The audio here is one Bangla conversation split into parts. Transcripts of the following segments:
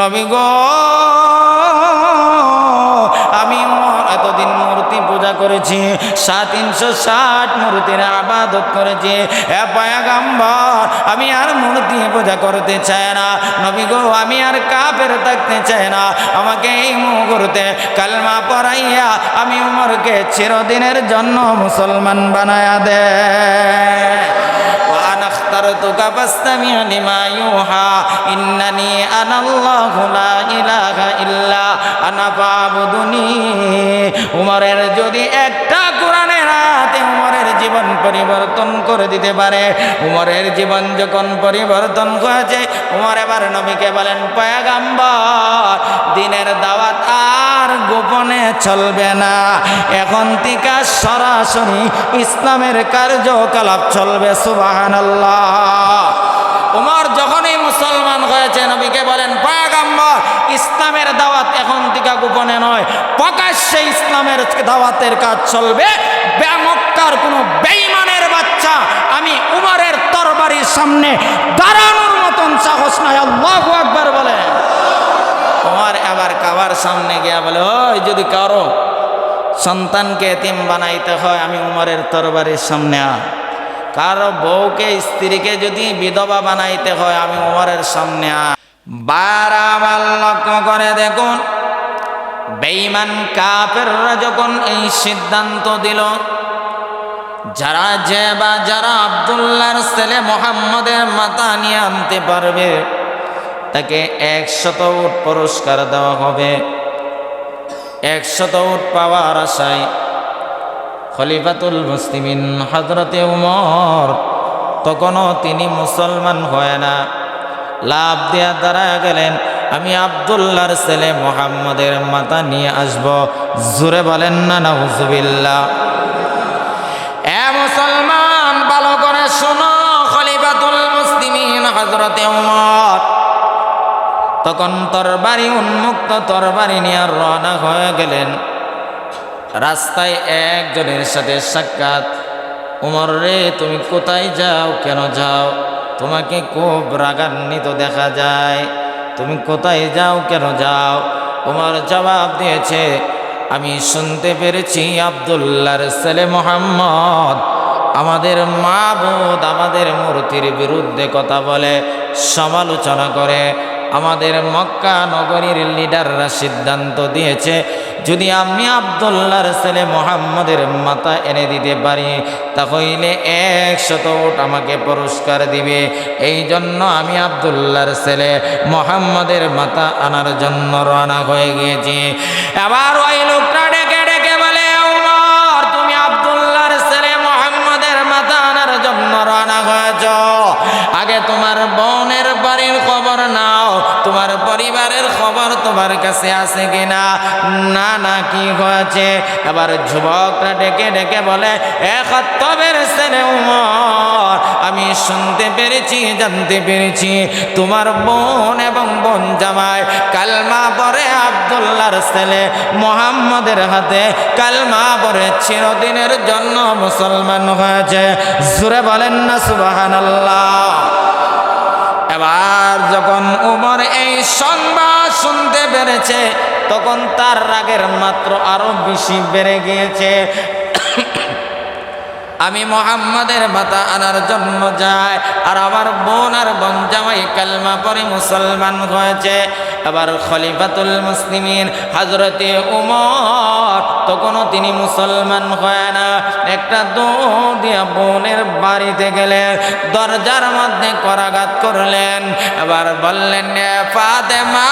নবী গো, আমি এতদিন মূর্তি পূজা করেছি, সাত তিনশো ষাট মূর্তির আবাদত করেছি। এ পয়াগাম্বর, আমি আর মূর্তি পূজা করতে চাই না। নবী গো, আমি আর কাপের থাকতে চাই না। আমাকে এই মুহূর্তে কালমা পড়াইয়া আমি উমরকে চিরদিনের জন্য মুসলমান বানায়া দে। উমরের যদি একটা কোরআনের হাতে উমরের জীবন পরিবর্তন করে দিতে পারে, উমরের জীবন যখন পরিবর্তন হয়েছে, উমর এবার নবীকে বলেন, পয়াগাম্বর, দিনের দাও চলবে না। এখন থেকে সরাসরি ইসলামের কার্যকলাপ চলবে সুবাহান উমর যখনই মুসলমান হয়েছে, নবীকে বলেন, পয়াগাম্বর, ইসলামের দাওয়াত এখন থেকে গোপনে নয়। প্রকাশ্যে ইসলামের দাওয়াতের কাজ চলবে। ব্যামক্কার কোনো বেইমানের বাচ্চা আমি উমরের তরবারির সামনে দাঁড়ানোর মতন সাহস নাই। আল্লাহ আকবার বলে তোমার আবার কাবার সামনে গিয়া বলে, ওই যদি কারও সন্তানকে এতিম বানাইতে হয়, আমি উমরের তরবারির সামনে আ। কারও বউকে, স্ত্রীকে যদি বিধবা বানাইতে হয়, আমি উমরের সামনে আ। বারাবার লক্ষ্য করে দেখুন, বেঈমান কাফেররা যখন এই সিদ্ধান্ত দিল, যারা যে বা যারা আবদুল্লাহর ছেলে মোহাম্মদের মাথা নিয়ে আনতে পারবে তাকে একশত উট পুরস্কার দেওয়া হবে। একশত উট পাওয়ার আশায় খলিফাতুল মুসলিমিন হজরতে উমর তখনও তিনি মুসলমান হয় না। লাভ দিয়া দাঁড়া গেলেন, আমি আবদুল্লাহর ছেলে মোহাম্মদের মাথা নিয়ে আসব। জোরে বলেন না না হুজুবিল্লা এ মুসলমান, ভালো করে শোনো, খলিফাতুল মুসলিমিন হজরতে উমর তখন তরবারি উন্মুক্ত তরবারি নিয়ে রওনা হয়ে গেলেন। রাস্তায় একজনের সাথে সাক্ষাৎ, উমর রে, তুমি কোথায় যাও? কেন যাও? তোমাকে খুব রাগান্বিত দেখা যায়। তুমি কোথায় যাও? কেন যাও? উমর জবাব দিয়েছে, আমি শুনতে পেরেছি আবদুল্লাহর ছেলে মোহাম্মদ আমাদের মা বোধ আমাদের মূর্তির বিরুদ্ধে কথা বলে, সমালোচনা করে আমাদের মক্কা নগরীর লিডাররা সিদ্ধান্ত দিয়েছে, যদি আমি আবদুল্লার ছেলে মোহাম্মদের মাথা এনে দিতে পারি, তাহলে একশত ওট আমাকে পুরস্কার দিবে। এই জন্য আমি আবদুল্লার ছেলে মোহাম্মদের মাথা আনার জন্য রওনা হয়ে গিয়েছি। এবার ওই লোকটা আছে কিনা? না না, কি হয়েছে? আবার যুবকরা ডেকে ডেকে বলে একত্তবের ছেলে উমর, আমি শুনতে পেরেছি, জানতে পেরেছি। তোমার বোন এবং বোন জামাই কালমা পরে আবদুল্লাহর ছেলে মোহাম্মদের হাতে কালমা পরে চিরদিনের জন্য মুসলমান হয়েছে। জুড়ে বলেন না, সুবাহানাল্লাহ। এবার যখন উমর এই সংবাদ শুনতে পেরেছে, তখন তার রাগের মাত্র আরও বেশি বেড়ে গিয়েছে। আমি মোহাম্মদের মাতা আনার জন্য যাই আর আমার বোন আর বন জামাই কালমা পরে মুসলমান হয়েছে। আবার খলিফাতুল মুসলিমিন হাজরতে উমর, তখনও তিনি মুসলমান হয় না। একটা দৌড় দিয়া বোনের বাড়িতে গেলেন, দরজার মধ্যে করাঘাত করলেন। আবার বললেন ফাতেমা,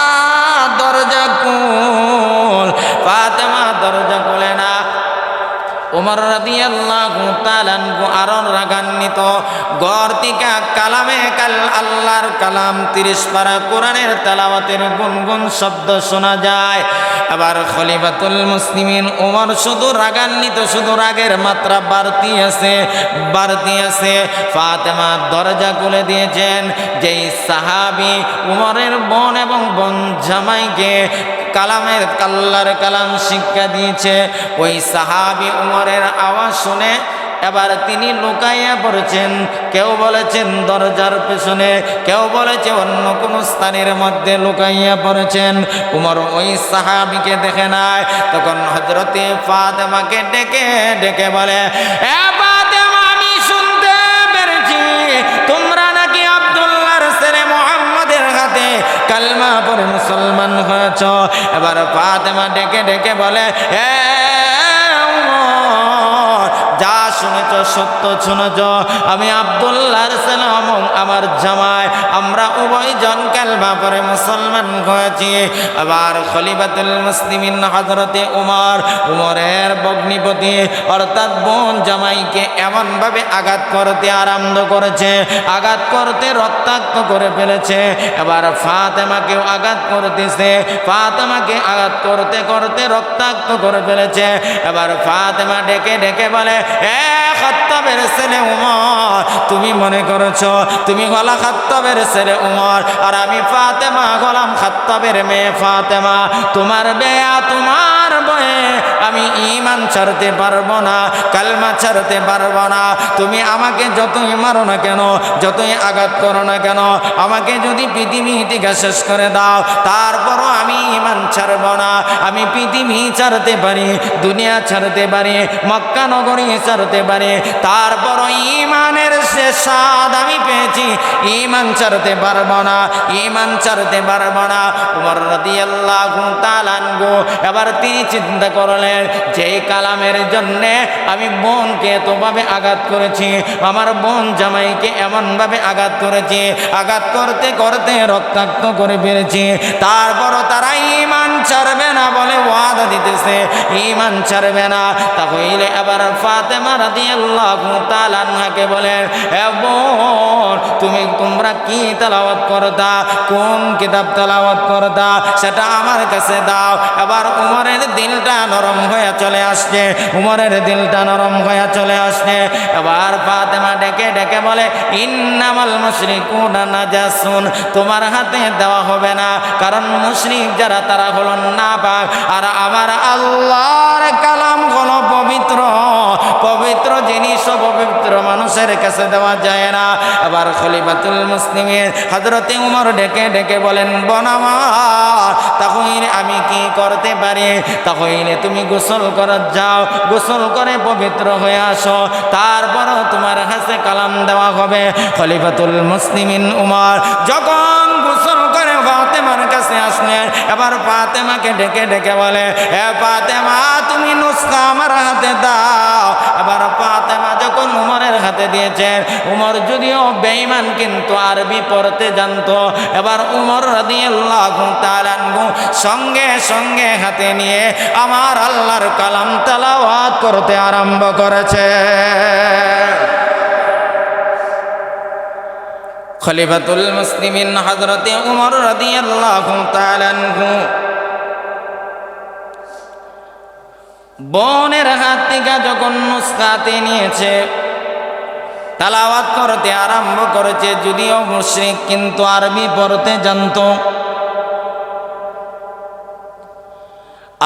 দরজা কুল ফাতেমা দরজা খুলে উমর রাদিয়াল্লাহু তাআলা আরও রাগান্বিত। গড় থেকে কালামে কাল আল্লাহর কালাম তিরিশ পারা কোরআনের তেলাওয়াতের গুনগুন শব্দ শোনা যায়। আবার খলিফাতুল মুসলিমিন ওমর শুধু রাগান্বিত, শুধু রাগের মাত্রা বাড়তি আছে বাড়তি আছে। ফাতেমা দরজা খুলে দিয়েছেন, যেই সাহাবি উমরের বোন এবং বোন জামাইকে কালামের কাল্লার কালাম শিক্ষা দিয়েছে। ওই সাহাবি উমরের আওয়াজ শুনে এবার তিনি লুকাইয়া পড়েছেন। কেউ বলেছেন দরজার পেছনে, কেউ বলেছে অন্য কোন স্থানের মধ্যে লুকাইয়া পড়েছেন। উমর ওই সাহাবিকে দেখে নাই তখন হজরতে ফাতেমাকে ডেকে ডেকে বলে পরে মুসলমান হয়েছ? এবার ফাতেমা ডেকে ডেকে বলে, হে যা শুনেছ, সত্য শুনেছ। আমি আবদুল্লাহ আমার জামাই, আমরা উভয়জন কালমা পরে মুসলমান হয়েছি। আবার খলিফাতুল মুসলিমিন হজরতে উমর, উমরের বগ্নিপতি অর্থাৎ বোন জামাইকে এমনভাবে আঘাত করতে আরম্ভ করেছে, আঘাত করতে রক্তাক্ত করে ফেলেছে। এবার ফাতেমাকেও আঘাত করতেছে, ফাতেমাকে আঘাত করতে করতে রক্তাক্ত করে ফেলেছে। এবার ফাতেমা ডেকে ডেকে বলে, এ খত্তাবের ছেলে উমর, তুমি মনে করেছ, তুমি গলা খাত্তাবের ছেলে উমর, আর আমি ফাতেমা গলাম খাত্তাবের মেয়ে ফাতেমা তোমার বেয়া তোমার বয়ে আমি ইমান ছাড়তে পারব না, কালমা ছাড়তে পারব না। তুমি আমাকে যতই মারো না কেন, যতই আঘাত করো না কেন, আমাকে যদি পৃথিবী থেকে শেষ করে দাও, তারপরও আমি ইমান ছাড়ব না। আমি পৃথিবী ছাড়তে পারি, দুনিয়া ছাড়তে পারি, মক্কা নগরী ছাড়তে পারি, তারপরও ইমানের শেষ স্বাদ আমি পেয়েছি। ইমান ছাড়তে পারব না ইমান ছাড়তে পারব না। উমর রাদিয়াল্লাহু তাআলা আনহু এবার তিনি চিন্তা করলেন যেই কালামের জন্যে আমি বোনকে এতভাবে আঘাত করেছি, আমার বোন জামাইকে এমনভাবে আঘাত করেছি, আঘাত করতে করতে রক্তাক্ত করে ফেলেছি, তারপরও তারা ইমান ছাড়বে না বলে ওয়াদা দিতেছে। ইমান ছাড়বে না। তাহলে এবার ফাতেমা রাদিয়াল্লাহু তাআলা আনহাকে বলে, এ বোন, তুমি তোমরা কি তেলাওয়াত করতা? কোন কিতাব তেলাওয়াত করতা? সেটা আমার কাছে দাও। এবার উমরের দিলটা নরম হয়ে চলে আসছে, উমরের দিলটা নরম হয়ে চলে আসছে। এবার ফাতেমা ডেকে ডেকে বলে, ইন্নামাল মুশরিকুনা নাজাসুন, তোমার হাতে দেওয়া হবে না। কারণ মুশরিক যারা, তারা হলো না পাক আর আমার আল্লাহর কালাম হলো পবিত্র। পবিত্র জিনিস পবিত্র মানুষের কাছে দেওয়া যায় না। আবার খলিফাতুল মুসলিমের হজরতে উমর ডেকে ডেকে বলেন বনামার তাহলে আমি কি করতে পারি? তাহলে তুমি গোসল করার যাও, গোসল করে পবিত্র হয়ে আসো। তারপরও তোমার হাসে কালাম দেওয়া হবে। খলিফাতুল মুসলিমিন উমার যখন গোসল করে ফাতেমার কাছে আসলেন, এবার ফাতেমাকে ডেকে ডেকে বলে, এ ফাতেমা, তুমি নুসখা আমার হাতে দাও। এবার ফাতেমা যখন উমরের হাতে দিয়েছেন উমর যদিও বেঈমান, কিন্তু আরবি পড়তে জানতো। এবার উমর সঙ্গে সঙ্গে হাতে নিয়ে আমার আল্লাহর কালাম তেলাওয়াত করতে আরম্ভ করেছে। খলিফাতুল মুসলিমিন হযরতে উমর রাদিয়াল্লাহু তাআলা বোনের হাত থেকে যখন নুসখাতে নিয়েছে তালাওয়াত করতে আরম্ভ করেছে, যদিও মুশরিক কিন্তু আরবি পড়তে জানতো।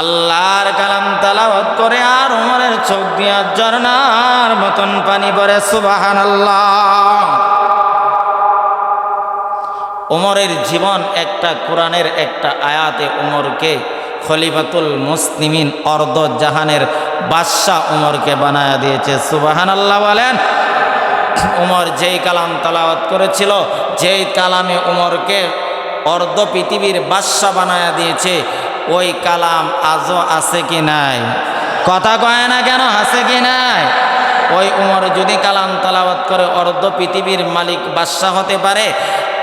আল্লাহর কালাম তালাওয়াত করে আর উমরের চোখ দিয়া ঝর্ণার মতন পানি পড়ে সুবাহান আল্লাহ উমরের জীবন একটা কোরআনের একটা আয়াতে উমরকে খলিফাতুল মুসলিমিন অর্ধ জাহানের বাদশাহ উমরকে বানায়া দিয়েছে সুবাহান আল্লাহ বলেন। উমর যেই কালাম তালাওয়াত করেছিল, যেই কালামে উমরকে অর্ধ পৃথিবীর বাদশাহ বানায়া দিয়েছে, ওই কালাম আজও আছে কি নাই? কথা কয় না কেন, আছে কি নাই? ওই উমর যদি কালাম তালাওয়াত করে অর্ধ পৃথিবীর মালিক বাদশাহ হতে পারে,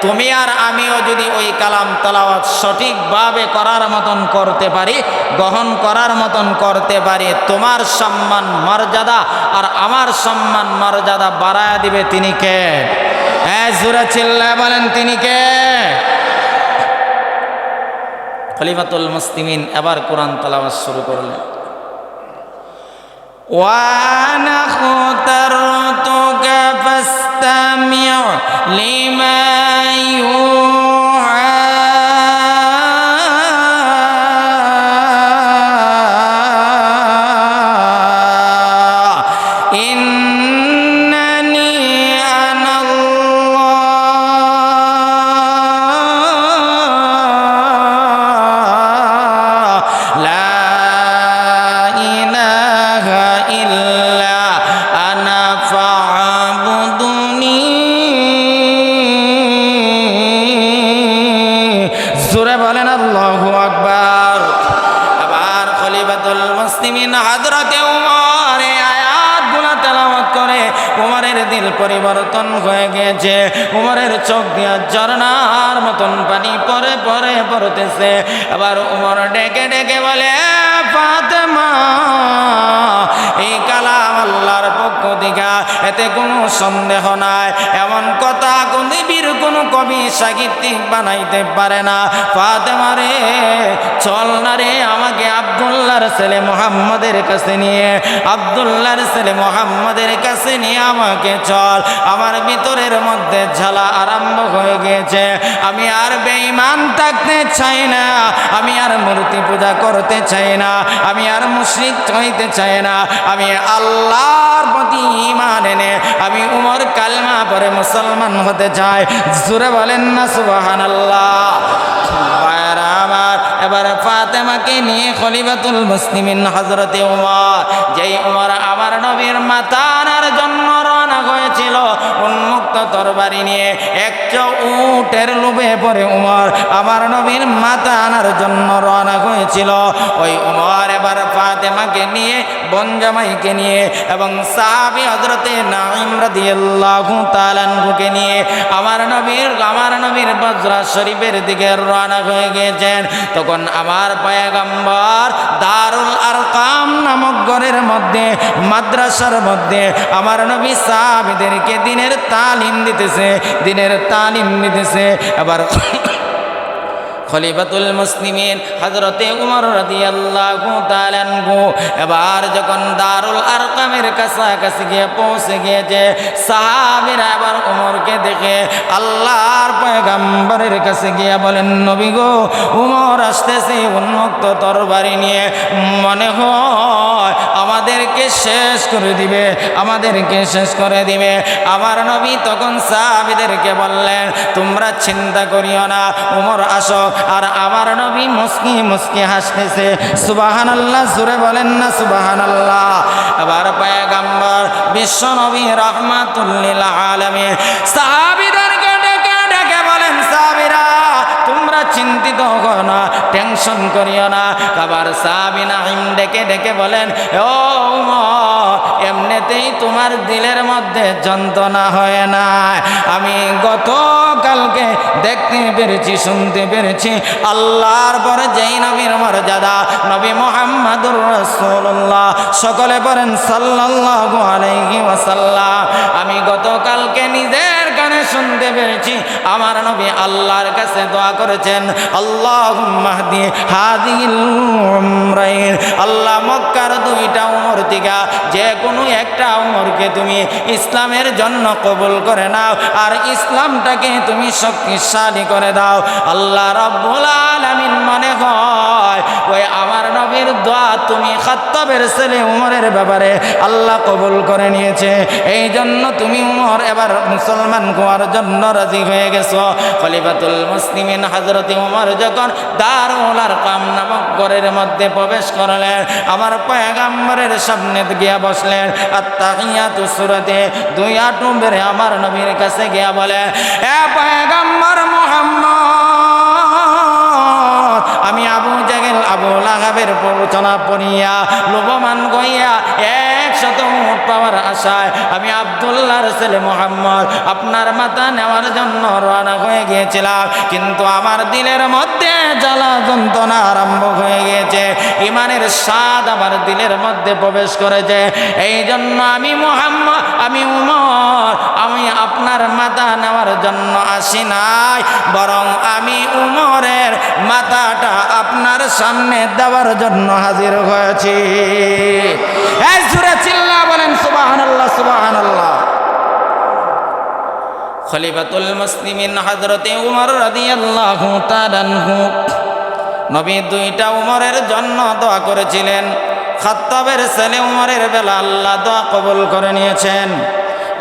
তুমি আর আমিও যদি ওই কালাম তালাওয়াত সঠিকভাবে করার মতন করতে পারি, গ্রহণ করার মতন করতে পারি, তোমার সম্মান, মর্যাদা আর আমার সম্মান মর্যাদা বাড়ায় দিবে তিনি কে? হ্যাঁ জোরে চিল্লায় বলেন, তিনি কে? খলিফাতুল মুসলিমিন এবার কোরআন তালাবাস শুরু করলেন। ওয়ানা খুতারতুকা ফাসতামিউ লিমা ইউ গিয়েছে উমরের চোখ দিয়া ঝর্ণার মতন পানি পরে পরে পড়তেছে। আবার উমর ডেকে ডেকে বলে, ফাতেমা, এই কালাম আল্লাহর পক্ষ দিঘা, এতে কোনো সন্দেহ নাই। এমন কথা কোনো কবি সাহিত্যিক বানাইতে পারে না। ফাতেমা রে, চল না রে আমাকে আবদুল্লাহর ছেলে মোহাম্মদের কাছে নিয়ে। আবদুল্লাহর ছেলে মোহাম্মদের কাছে নিয়ে আমাকে চল। আমার ভিতরের মধ্যে ঝালা আরম্ভ হয়ে গিয়েছে। আমি আর বেঈমান থাকতে চাই না। আমি আর মূর্তি পূজা করতে চাই না। আমি আর মুশরিক হইতে চাই না। আমি আল্লাহর প্রতি ইমান এনে আমি উমর কালমা পরে মুসলমান হতে চাই জুরে বলেন না সুবাহান আল্লাহ আমার, এবার ফাতেমাকে নিয়ে খলিফাতুল মুসলিমিন হজরতে উমর। যেই উমর আমার নবীর মাতানার জন্য রওনা হয়েছিল, উন্মুক্ত তরবারি নিয়ে একটা উটের লোভে পরে উমর আমার নবীর মাতা আনার জন্য রওনা হয়েছিল। ওই উমর এবার ফাতেমাকে নিয়ে বনজামাইকে নিয়ে এবং সাহাবি হজরতে নাইম রাদিয়াল্লাহু তাআলাকে নিয়ে আমার নবীর আমার নবীর বজরা শরীফের দিকে রওনা হয়ে গেছেন। তখন আমার পয়গম্বর দারুল আরকাম নামক ঘরের মধ্যে, মাদ্রাসার মধ্যে আমার নবী সাহাবিদেরকে দিনের তালিম দিতেছে, দিনের তালিম দিতেছে। আবার খলিফাতুল মুসলিমিন হজরতে উমর রাদিয়াল্লাহু তাআলাহু এবার যখন দারুল আরকামের কাছাকাছি গিয়ে পৌঁছে গিয়েছে, সাহাবীরা এবার উমরকে দেখে আল্লাহর পয়গম্বরের কাছে গিয়ে বলেন, নবী গো, উমর আসতেছে উন্মুক্ত তরবারি নিয়ে। মনে হয় আমাদেরকে শেষ করে দিবে, আমাদেরকে শেষ করে দিবে। আমার নবী তখন সাহাবিদেরকে বললেন, তোমরা চিন্তা করিও না উমর আসো। আর আমার নবী মুস্কি মুস্কি হাসতেছে সুবাহান আল্লাহ সুরে বলেন না সুবাহান আল্লাহ আবার পায়গাম্বর, বিশ্ব নবী রহমাতুল্লিল আলমী সাহাবিদেরকে চিন্তিত হো না, টেনশন করিও না। আবার সাবিনা হিম ডেকে ডেকে বলেন, ও এমনিতেই তোমার দিলের মধ্যে যন্ত্রণা হয় না। আমি গতকালকে দেখতে পেরেছি, শুনতে পেরেছি, আল্লাহর পরে যেই নবীর মর্যাদা, নবী মোহাম্মদুর রসুল্লাহ সকলে বলেন সাল্লাল্লাহু আলাইহি ওয়াসাল্লাম। আমি গতকালকে নিজের কানে পেরেছি আমার নবী আল্লাহর কাছে দোয়া করেছেন আল্লাহ আল্লাহ মক্কার দুইটা উমর থেকে যে কোনো একটা উমরকে তুমি ইসলামের জন্য কবুল করে নাও, আর ইসলামটাকে তুমি শক্তিশালী করে দাও। আল্লাহ রব্বুল আলামিন মনে হয়, ওই আমার নবীর দোয়া তুমি খাত্তাবের ছেলে উমরের ব্যাপারে আল্লাহ কবুল করে নিয়েছে। এই জন্য তুমি উমর এবার মুসলমান হওয়ার জন্য রাজি হয়ে গেছো। খলিফাতুল মুসলিমিন হজরত উমর যখন দারুল কাম নামক ঘরের মধ্যে প্রবেশ করলেন, আমার পয়গাম্বরের সামনে গিয়া বসলেন। আত্মাহিয়াতু সুরতে দুই আটু বেড়ে আমার নবীর কাছে গিয়া বলে, এ পয়গাম্বর লাগাবের প্রবচনা পড়িয়া লোভমান গইয়া একশত পাওয়ার আশায় আমি আবদুল্লাহর ছেলে মোহাম্মদ। আপনার মাথা নেওয়ার জন্য রওনা হয়ে গিয়েছিলাম, কিন্তু আমার দিলের মধ্যে জ্বালা যন্ত্রণা আরম্ভ হয়ে গিয়েছে। ইমানের স্বাদ আমার দিলের মধ্যে প্রবেশ করেছে। এই জন্য আমি মোহাম্মদ, আমি উমর, আমি আপনার মাথা নেওয়ার জন্য আসি নাই, বরং আমি উমরের মাথাটা আপনার সামনে দেওয়ার জন্য হাজির হয়েছি। এই সুরে সুবাহান আল্লাহ সুবাহান আল্লাহ খলিফাতুল মুসলিমিন হজরতে উমর রাদিয়াল্লাহু তাআলাহু নবী দুইটা উমরের জন্য দোয়া করেছিলেন। খাত্তাবের ছেলে উমরের বেলা আল্লাহ দোয়া কবুল করে নিয়েছেন।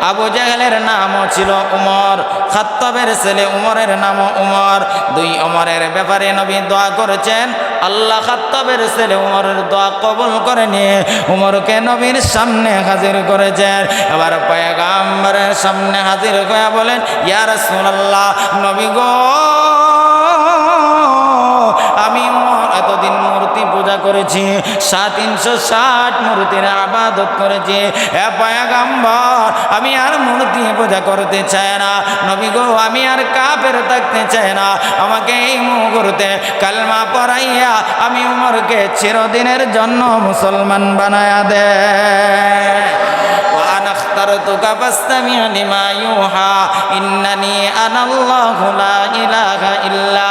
আবু জাহেলের নামও ছিল উমর, খাত্তাবের ছেলে উমরের নামও উমর। দুই উমরের ব্যাপারে নবী দোয়া করেছেন আল্লাহ খাত্তাবের ছেলে উমরের দোয়া কবল করে নিয়ে উমরকে নবীর সামনে হাজির করেছেন এবার পয়গাম্বরের সামনে হাজির হয়ে বলেন ইয়ার সোনাল্লাহ নবী গো করেছি সাত তিনশো ষাট মূর্তির আবাদত করেছি এ পয়াগাম্বর আমি আর মূর্তি পূজা করতে চাই না নবী গো আমি আর কাপের থাকতে চাই না আমাকে এই মুহূর্তে কালমা পড়াইয়া আমি উমরকে চিরদিনের জন্য মুসলমান বানায়া দে وأنا اخترتك فاستمع لما يوحى إنني أنا الله لا إله إلا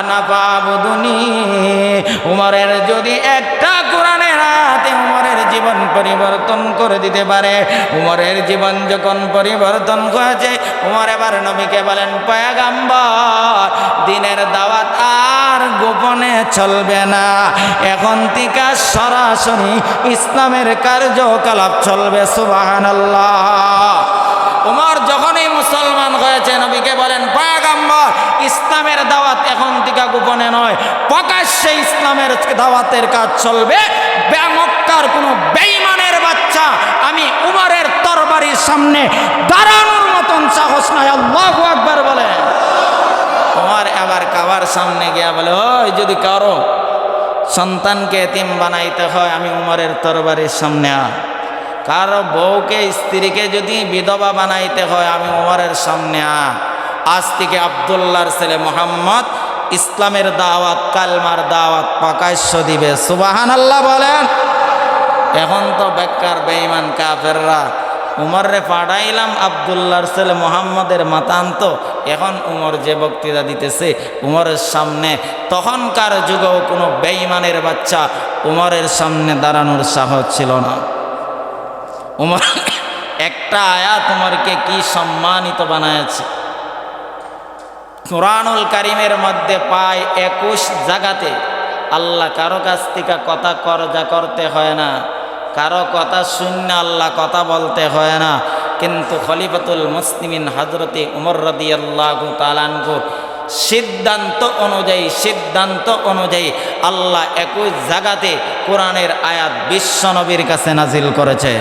আনা পাবুদুনি উমরের যদি একটা কোরআনের হাতে উমরের জীবন পরিবর্তন করে দিতে পারে, উমরের জীবন যখন পরিবর্তন হয়েছে, উমর এবার নবীকে বলেন, পয়াগাম্বর, দিনের দাওয়াত আর গোপনে চলবে না। এখন টিকা সরাসরি ইসলামের কার্যকলাপ চলবে সুবাহ উমর নয়, প্রকাশ্যে ইসলামের দাওয়াতের কাজ চলবে। মক্কার কোনো বেইমানের বাচ্চা আমি উমরের তরবারির সামনে দাঁড়ানোর মতন সাহস নাই। আল্লাহ একবার বলে। তোমার আবার কাবার সামনে গিয়া বলে, ওই যদি কারও সন্তানকে এতিম বানাইতে হয়, আমি উমরের তরবারির সামনে আ। কারও বউকে, স্ত্রীকে যদি বিধবা বানাইতে হয়, আমি উমরের সামনে আ। আজ থেকে আবদুল্লার ছেলে মোহাম্মদ ইসলামের দাওয়াত, কালমার দাওয়াত প্রকাশ্য দিবে। সুবাহান আল্লাহ বলেন। এখন তো বেকার, বেঈমান, কাফেররা। উমররে পাঠাইলাম আবদুল্লার ছেলে মোহাম্মদের মাতান্ত। এখন উমর যে বক্তৃতা দিতেছে, উমরের সামনে তখনকার যুগেও কোনো বেঈমানের বাচ্চা উমরের সামনে দাঁড়ানোর সাহস ছিল না। উমর, একটা আয়াত উমরকে কি সম্মানিত বানায়াছে কোরআনুল কারিমের মধ্যে পায় একুশ জায়গাতে আল্লাহ কারও কাছ থেকে কথা কর যা করতে হয় না। কারও কথা শূন্য আল্লাহ কথা বলতে হয় না। কিন্তু খলিফাতুল মুসলিমিন হজরতে উমর রদি আল্লাহ তালানগু সিদ্ধান্ত অনুযায়ী সিদ্ধান্ত অনুযায়ী আল্লাহ একুশ জায়গাতে কোরআনের আয়াত বিশ্ব নবীর কাছে নাজিল করেছে।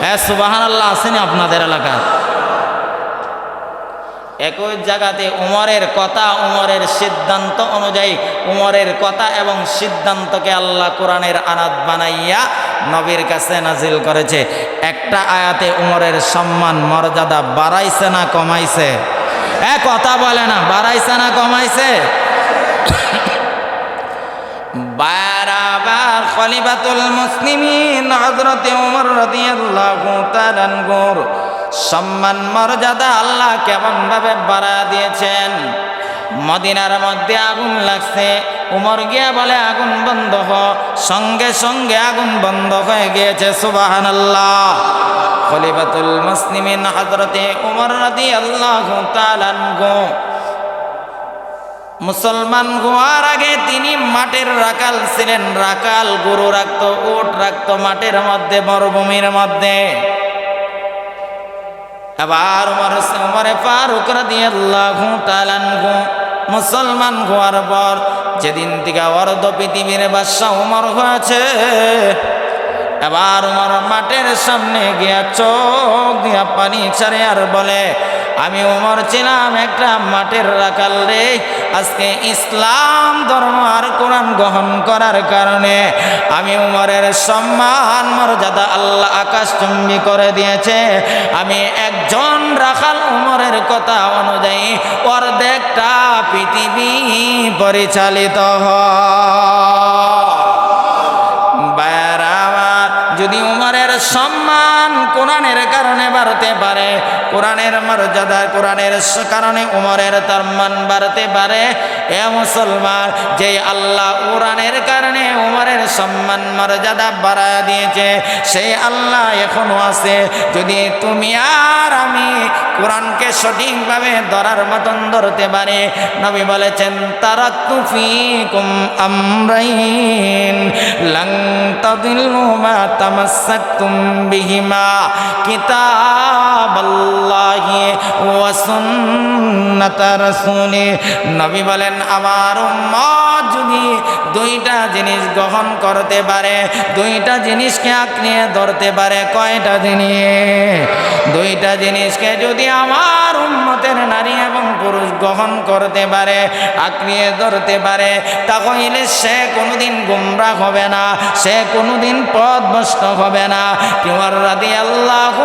হ্যাঁ সুবাহান আল্লাহ আসেনি আপনাদের এলাকায়? একই জায়গাতে উমরের কথা, উমরের সিদ্ধান্ত অনুযায়ী উমরের কথা এবং সিদ্ধান্তকে আল্লাহ কোরআনের আনাত বানাইয়া নবীর কাছে নাজিল করেছে। একটা আয়াতে উমরের সম্মান, মর্যাদা বাড়াইছে না কমাইছে? এ কথা বলে না, বাড়াইছে না কমাইছে? বারাবার খলিফাতুল মুসলিমিন হযরতে ওমর রাদিয়াল্লাহু তাআলা সম্মান, মর্যাদা আল্লাহ কেমন ভাবে বাড়া দিয়েছেন। মদিনার মধ্যে আগুন লাগছে। উমর গিয়া বলে, আগুন বন্ধ হ। সঙ্গে সঙ্গে আগুন বন্ধ হয়ে গিয়েছে সুবাহান আল্লাহ খলিফাতুল মুসলিমিন হযরতে উমর রাদিয়াল্লাহু তাআলা আনহু। মুসলমান হওয়ার আগে তিনি মাটির রাকাল ছিলেন। রাকাল গরু রাখতো, উট রাখতো মাটির মধ্যে, মরুভূমির মধ্যে। আবার উমর উমরে ফারুক রাদিয়াল্লাহু তাআলা মুসলমান হওয়ার পর যেদিন থেকে অর্ধ পৃথিবীর বাদশাহ উমর হয়েছে, এবার উমর মাঠের সামনে গিয়া চোখ দিয়া পানি ছাড়ে আর বলে আমি উমর ছিলাম একটা মাঠের রাখাল রে। আজকে ইসলাম ধর্ম আর কোরআন গ্রহণ করার কারণে আমি উমরের সম্মান, মর্যাদা আল্লাহ আকাশচুম্বী করে দিয়েছে। আমি একজন রাখাল উমরের কথা অনুযায়ী অর্ধেকটা পৃথিবী পরিচালিত হয় যদি উমরের সম্মান কোরআনের মর্যাদা, কোরআনের কারণে উমরের তার মান বাড়তে পারে। এ মুসলমান, যে আল্লাহ কোরআনের কারণে উমরের সম্মান, মর্যাদা বাড়া দিয়েছে, সেই আল্লাহ এখনও আছে। যদি তুমি আর আমি কোরআনকে সঠিকভাবে ধরার মতন ধরতে পারে, নবী বলেছেন তারা তুফিকুম আমরাইন, লং তাদিল্লু মা তামাসসাকতুম বিহিমা, কিতাবাল্লাহি। সুন্নাত রাসূলি। নবী বলেন, আমার উম্মত যদি দুইটা জিনিস গ্রহণ করতে পারে, দুইটা জিনিসকে আঁকড়িয়ে ধরতে পারে, কয়টা জিনিস? দুইটা জিনিসকে যদি আমার উম্মতের নারী পুরুষ গ্রহণ করতে পারে, আঁকড়িয়ে ধরতে পারে তাহলে সে কোনোদিন গুমরা হবে না, সে কোনোদিন পথভ্রষ্ট হবে না। তিমর রাদি আল্লাহ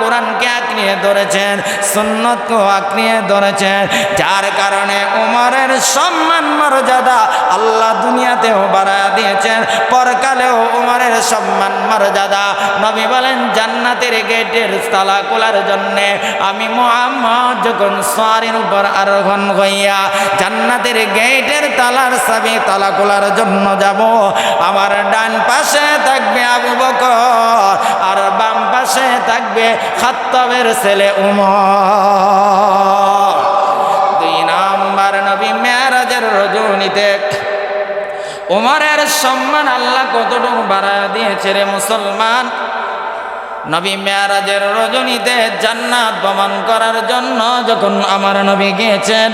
কোরআনকে আঁকড়িয়ে ধরেছেন, সুন্নতকে আঁকড়িয়ে ধরেছেন। যার কারণে উমরের সম্মান মর্যাদা আল্লাহ দুনিয়াতেও বাড়া দিয়েছেন, পরকালেও উমরের সম্মান মর্যাদা। নবী বলেন, জান্নাতের গেটের তালা খোলার জন্যে আমি মোহাম্মদ যখন সোয়ারির উপর আরোহণ হইয়া জান্নাতের গেটের তালার সাবি তালা খোলার জন্য যাব। আমার ডান পাশে থাকবে আবু বকর আর বাম পাশে থাকবে খাত্তাবের ছেলে উমর। দুই নাম্বার নবী মেয়ারাজের রজনীতে উমরের সম্মান আল্লাহ কতটুকু বাড়া দিয়েছে রে মুসলমান? নবী মেয়ারাজের রজনীতে জান্নাত ভ্রমণ করার জন্য যখন আমার নবী গিয়েছেন,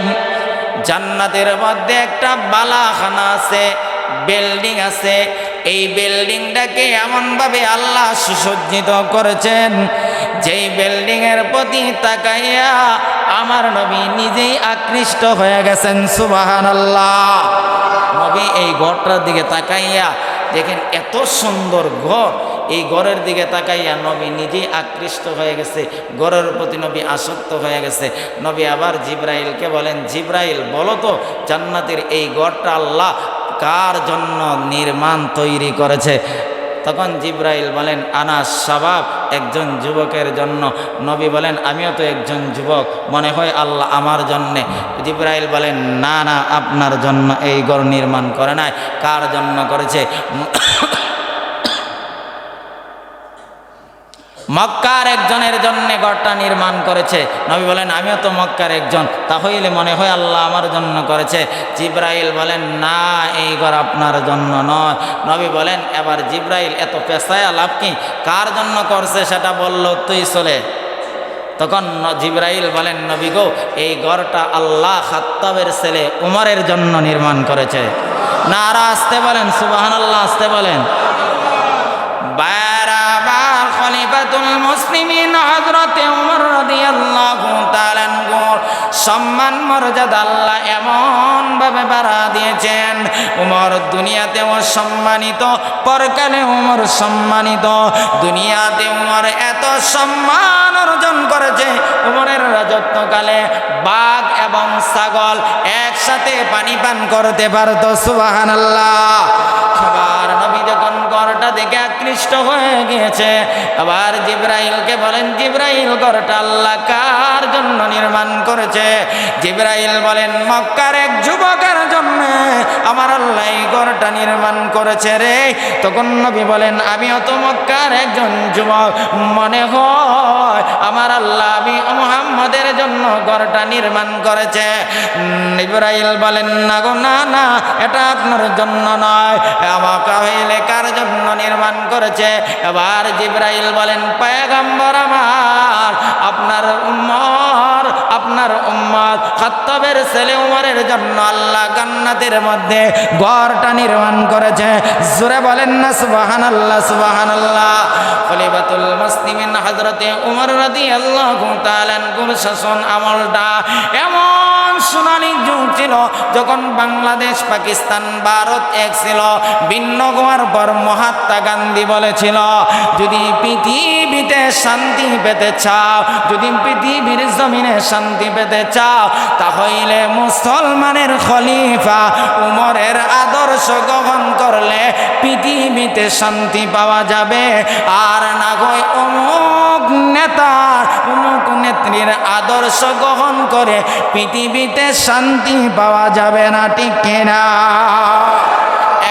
জান্নাতের মধ্যে একটা বালাখানা আছে, বিল্ডিং আছে। এই বিল্ডিংটাকে এমনভাবে আল্লাহ সুসজ্জিত করেছেন, যেই বিল্ডিংয়ের প্রতি তাকাইয়া আমার নবী নিজেই আকৃষ্ট হয়ে গেছেন সুবাহান আল্লাহ নবী এই ঘরটার দিকে তাকাইয়া দেখেন এত সুন্দর ঘর এই ঘরের দিকে তাকাইয়া নবী নিজেই আকৃষ্ট হয়ে গেছে। ঘরের প্রতি নবী আসক্ত হয়ে গেছে। নবী আবার জিব্রাইলকে বলেন, জিব্রাইল, বলো তো, জান্নাতের এই ঘরটা আল্লাহ কার জন্য নির্মাণ তৈরি করেছে? তখন জিব্রাইল বলেন, আনা স্বভাব একজন যুবকের জন্য। নবী বলেন, আমিও তো একজন যুবক, মনে হয় আল্লাহ আমার জন্যে। জিব্রাইল বলেন, না না, আপনার জন্য এই ঘর নির্মাণ করে নাই। কার জন্য করেছে? মক্কার একজনের জন্য ঘরটা নির্মাণ করেছে। নবী বলেন, আমিও তো মক্কার একজন। তাহলে মনে হয় আল্লাহ আমার জন্য করেছে। জিব্রাইল বলেন, না, এই ঘর আপনার জন্য নয়। নবী বলেন, এবার জিব্রাইল এত পেশায় লাভ কি? কার জন্য করছে সেটা বলল, তুই চলে। তখন জিব্রাইল বলেন, নবী গো, এই ঘরটা আল্লাহ খাত্তাবের ছেলে উমরের জন্য নির্মাণ করেছে। না আর আসতে বলেন সুবাহান আল্লাহ আসতে বলেন। খলিফাতুল মুসলিমিন হযরতে ওমর রাদিয়াল্লাহু তাআলা সম্মান মর্যাদা আল্লাহ এমন ভাবে বাড়া দিয়েছেন। উমর দুনিয়াতেও সম্মানিত পরকালে উমর সম্মানিত। দুনিয়াতে উমর এত সম্মান অর্জন করেছে, উমরের রাজত্বকালে বাঘ এবং ছাগল একসাথে পানি পান করতে পারত, সুবহানাল্লাহ। দেখে আকৃষ্ট হয়ে গিয়েছে। আবার জিব্রাইলকে বলেন, জিব্রাইল ঘরটা আল্লাহ কার জন্য নির্মাণ করেছে? জিব্রাইল বলেন, মক্কার এক যুবকের জন্য আমার আল্লাহ এই ঘরটা নির্মাণ করেছে রে। তখন নবী বলেন, আমিও তো মক্কার একজন যুবক। মনে হয় আমার আল্লাহ জন্য ঘরটা নির্মাণ করেছে। ইব্রাহিল বলেন, না গো, না না, এটা আপনার জন্য নয়। আমাকে হইলে কার জন্য নির্মাণ করেছে? এবার জিব্রাইল বলেন, পয়গম্বর আমার, আপনার উম্মর উম্মত খত্তবের ছেলে উমরের জন্য আল্লাহ জান্নাতের মধ্যে ঘরটা নির্মাণ করেছে। জোরে বলেন না সুবাহান আল্লাহ সুবাহান আল্লাহ খলিফাতুল মুসলিমিন হযরতে উমর রাদিয়াল্লাহু তাআলা গুর শাসন আমলটা এমন সোনালী যুগ ছিল, যখন বাংলাদেশ, পাকিস্তান, ভারত এক ছিল। ভিন্ন হওয়ার পর মহাত্মা গান্ধী বলেছিল, যদি পৃথিবীতে শান্তি পেতে চাও, যদি পৃথিবীর জমিনে শান্তি পেতে চাও, তাহলে মুসলমানের খলিফা উমরের আদর্শ গ্রহণ করলে পৃথিবীতে শান্তি পাওয়া যাবে। আর না হয় অমুক নেতা অমুক আদর্শ গ্রহণ করে পৃথিবীতে শান্তি পাওয়া যাবে না, ঠিক কিনা?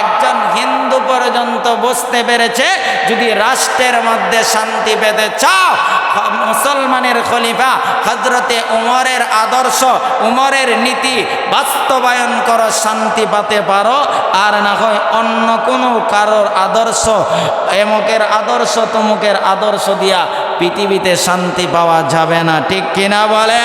একজন হিন্দু পর্যন্ত বুঝতে পেরেছে, যদি রাষ্ট্রের মধ্যে শান্তি পেতে চাও মুসলমানের খলিফা হজরতে উমরের আদর্শ, উমরের নীতি বাস্তবায়ন করো, শান্তি পাতে পারো, আর না হয় অন্য কোনো কারোর আদর্শ, এমকের আদর্শ, তমুকের আদর্শ দিয়া পৃথিবীতে শান্তি পাওয়া যাবে না। ঠিক কিনা বলে